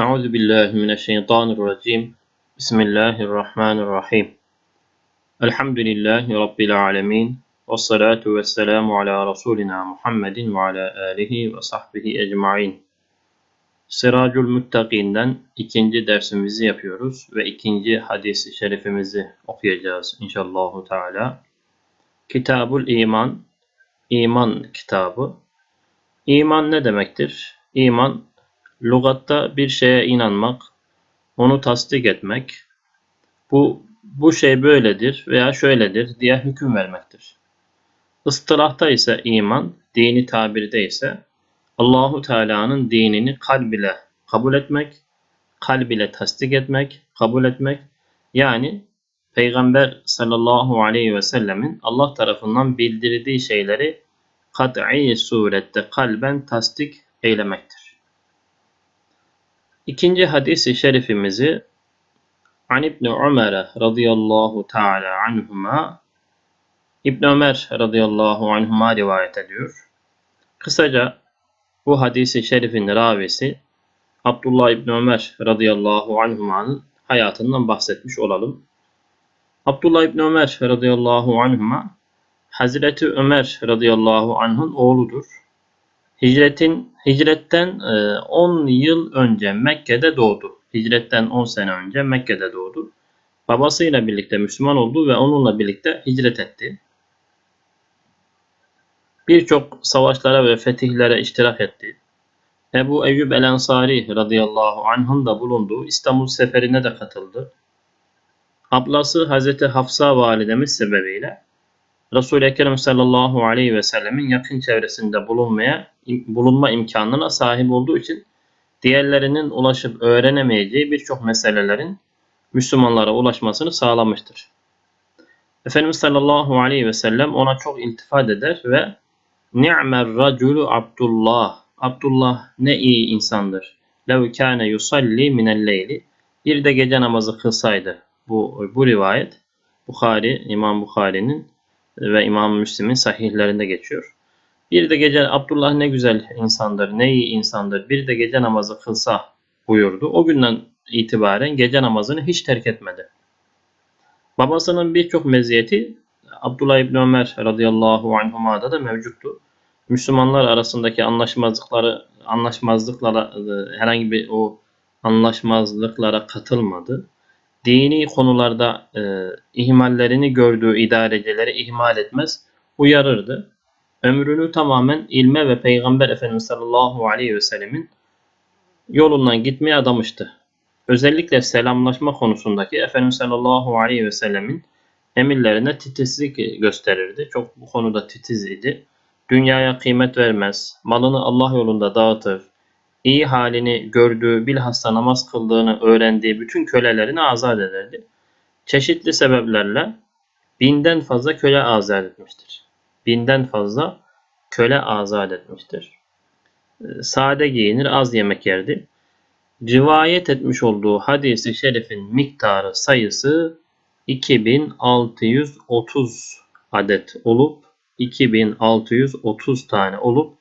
Euzu billahi mineşşeytanirracim. Bismillahirrahmanirrahim. Elhamdülillahi rabbil alamin. Ve salatu ve selamu ala rasulina Muhammedin ve ala alihi ve sahbihi ecmaîn. Siracul Muttakin'den ikinci dersimizi yapıyoruz ve ikinci hadisi şerifimizi okuyacağız inşallahu teala. Kitabul İman, İman kitabı. İman ne demektir? İman Lugatta bir şeye inanmak, onu tasdik etmek, bu bu şey böyledir veya şöyledir diye hüküm vermektir. Istılahta ise iman, dini tabirde ise Allahu Teala'nın dinini kalb ile kabul etmek, kalb ile tasdik etmek, kabul etmek yani Peygamber sallallahu aleyhi ve sellemin Allah tarafından bildirdiği şeyleri kat'i surette kalben tasdik eylemektir. İkinci hadisi şerifimizi An İbn Ömer radıyallahu teala anhuma İbn Ömer radıyallahu anhuma rivayet ediyor. Kısaca bu hadisi şerifin ravisi Abdullah İbn Ömer radıyallahu anhuma'nın hayatından bahsetmiş olalım. Abdullah İbn Ömer radıyallahu anhuma Hazreti Ömer radıyallahu anh'ın oğludur. Hicretin hicretten 10 e, yıl önce Mekke'de doğdu. Hicretten 10 sene önce Mekke'de doğdu. Babasıyla birlikte Müslüman oldu ve onunla birlikte hicret etti. Birçok savaşlara ve fetihlere iştirak etti. Ebu Eyyub el Ensari radıyallahu anh'ın da bulunduğu İstanbul seferine de katıldı. Ablası Hazreti Hafsa validemiz sebebiyle Resul-i Ekrem sallallahu aleyhi ve sellemin yakın çevresinde bulunmaya bulunma imkanına sahip olduğu için diğerlerinin ulaşıp öğrenemeyeceği birçok meselelerin Müslümanlara ulaşmasını sağlamıştır. Efendimiz sallallahu aleyhi ve sellem ona çok iltifat eder ve Ni'mer raculu Abdullah Abdullah ne iyi insandır. Lev kâne yusalli minel leyli bir de gece namazı kılsaydı. Bu, bu rivayet Bukhari, İmam Bukhari'nin ve İmam Müslim'in sahihlerinde geçiyor. Bir de gece Abdullah ne güzel insandır, ne iyi insandır. Bir de gece namazı kılsa buyurdu. O günden itibaren gece namazını hiç terk etmedi. Babasının birçok meziyeti Abdullah İbni Ömer radıyallahu anhuma'da da mevcuttu. Müslümanlar arasındaki anlaşmazlıkları anlaşmazlıklara herhangi bir o anlaşmazlıklara katılmadı dini konularda e, ihmallerini gördüğü idarecileri ihmal etmez, uyarırdı. Ömrünü tamamen ilme ve Peygamber Efendimiz sallallahu aleyhi ve sellemin yolundan gitmeye adamıştı. Özellikle selamlaşma konusundaki Efendimiz sallallahu aleyhi ve sellemin emirlerine titizlik gösterirdi. Çok bu konuda titiz idi. Dünyaya kıymet vermez, malını Allah yolunda dağıtır, iyi halini gördüğü, bilhassa namaz kıldığını öğrendiği bütün kölelerini azat ederdi. Çeşitli sebeplerle binden fazla köle azat etmiştir. Binden fazla köle azat etmiştir. Ee, sade giyinir, az yemek yerdi. Rivayet etmiş olduğu hadisi şerifin miktarı sayısı 2630 adet olup 2630 tane olup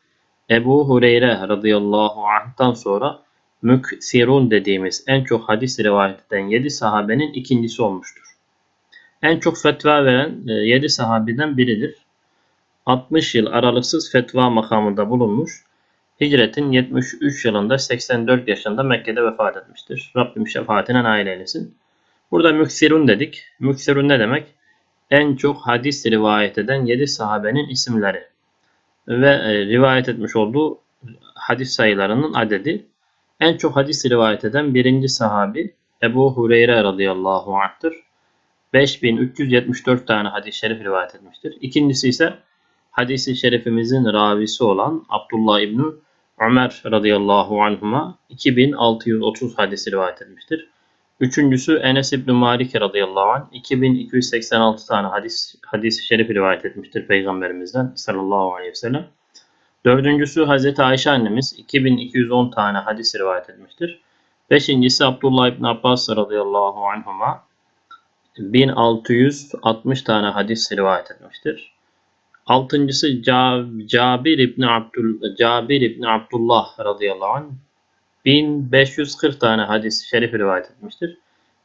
Ebu Hureyre radıyallahu anh'tan sonra müksirun dediğimiz en çok hadis rivayet eden 7 sahabenin ikincisi olmuştur. En çok fetva veren 7 e, sahabeden biridir. 60 yıl aralıksız fetva makamında bulunmuş. Hicretin 73 yılında 84 yaşında Mekke'de vefat etmiştir. Rabbim şefaatine nail eylesin. Burada müksirun dedik. Müksirun ne demek? En çok hadis rivayet eden 7 sahabenin isimleri ve e, rivayet etmiş olduğu hadis sayılarının adedi. En çok hadis rivayet eden birinci sahabi Ebu Hureyre radıyallahu anh'tır. 5374 tane hadis-i şerif rivayet etmiştir. İkincisi ise hadisi şerifimizin ravisi olan Abdullah İbni Ömer radıyallahu anhuma 2630 hadis rivayet etmiştir. Üçüncüsü Enes İbni Malik radıyallahu anh 2286 tane hadis hadis-i şerif rivayet etmiştir Peygamberimizden sallallahu aleyhi ve sellem. Dördüncüsü Hazreti Ayşe annemiz 2210 tane hadis rivayet etmiştir. Beşincisi Abdullah İbni Abbas radıyallahu anhuma 1660 tane hadis rivayet etmiştir. Altıncısı Cabir İbni Abdul Cabir İbni Abdullah radıyallahu anh 1540 tane hadis-i şerif rivayet etmiştir.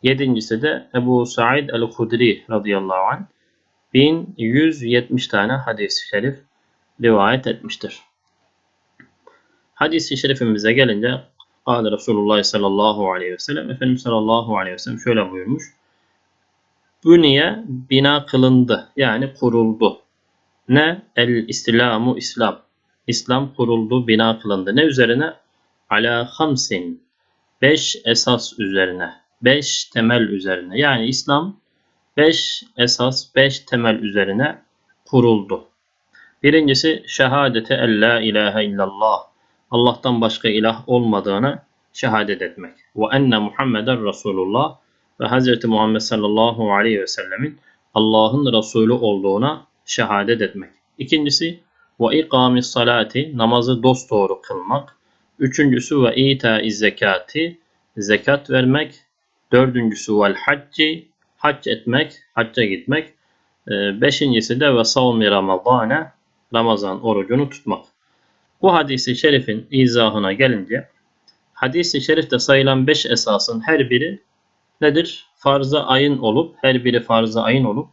Yedincisi de Ebu Said el-Hudri radıyallahu anh 1170 tane hadis-i şerif rivayet etmiştir. Hadis-i şerifimize gelince Kâle Resulullah sallallahu aleyhi ve sellem Efendimiz sallallahu aleyhi ve sellem şöyle buyurmuş. Bünye bina kılındı yani kuruldu. Ne? El İslamu İslam. İslam kuruldu, bina kılındı. Ne üzerine? Ala hamsin. Beş esas üzerine. Beş temel üzerine. Yani İslam beş esas, beş temel üzerine kuruldu. Birincisi şehadete en la ilahe illallah. Allah'tan başka ilah olmadığını şehadet etmek. Ve enne Muhammeden Resulullah ve Hz. Muhammed sallallahu aleyhi ve sellemin Allah'ın Resulü olduğuna şehadet etmek. İkincisi ve ikamis salati namazı dosdoğru kılmak. Üçüncüsü ve ita zekati zekat vermek. Dördüncüsü vel hacci hac etmek, hacca gitmek. Ee, beşincisi de ve savmi ramazane Ramazan orucunu tutmak. Bu hadisi şerifin izahına gelince hadisi şerifte sayılan beş esasın her biri nedir? Farza ayın olup, her biri farza ayın olup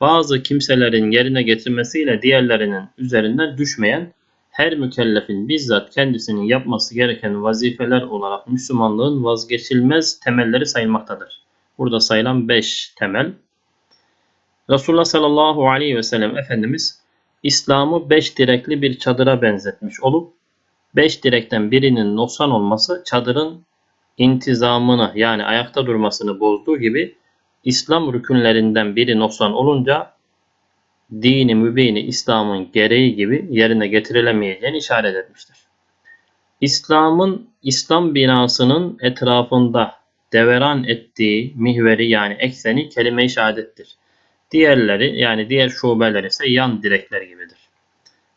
bazı kimselerin yerine getirmesiyle diğerlerinin üzerinden düşmeyen her mükellefin bizzat kendisinin yapması gereken vazifeler olarak Müslümanlığın vazgeçilmez temelleri sayılmaktadır. Burada sayılan 5 temel. Resulullah sallallahu aleyhi ve sellem Efendimiz İslam'ı 5 direkli bir çadıra benzetmiş olup 5 direkten birinin noksan olması çadırın intizamını yani ayakta durmasını bozduğu gibi İslam rükünlerinden biri noksan olunca dini mübini İslam'ın gereği gibi yerine getirilemeyeceğini işaret etmiştir. İslam'ın İslam binasının etrafında deveran ettiği mihveri yani ekseni kelime-i şehadettir. Diğerleri yani diğer şubeler ise yan direkler gibidir.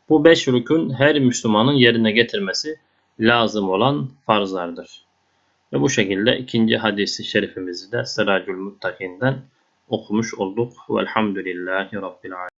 Bu beş rükün her Müslümanın yerine getirmesi lazım olan farzlardır. Ve bu şekilde ikinci hadisi şerifimizi de Sıracül Muttakin'den okumuş olduk. Velhamdülillahi Rabbil Alemin.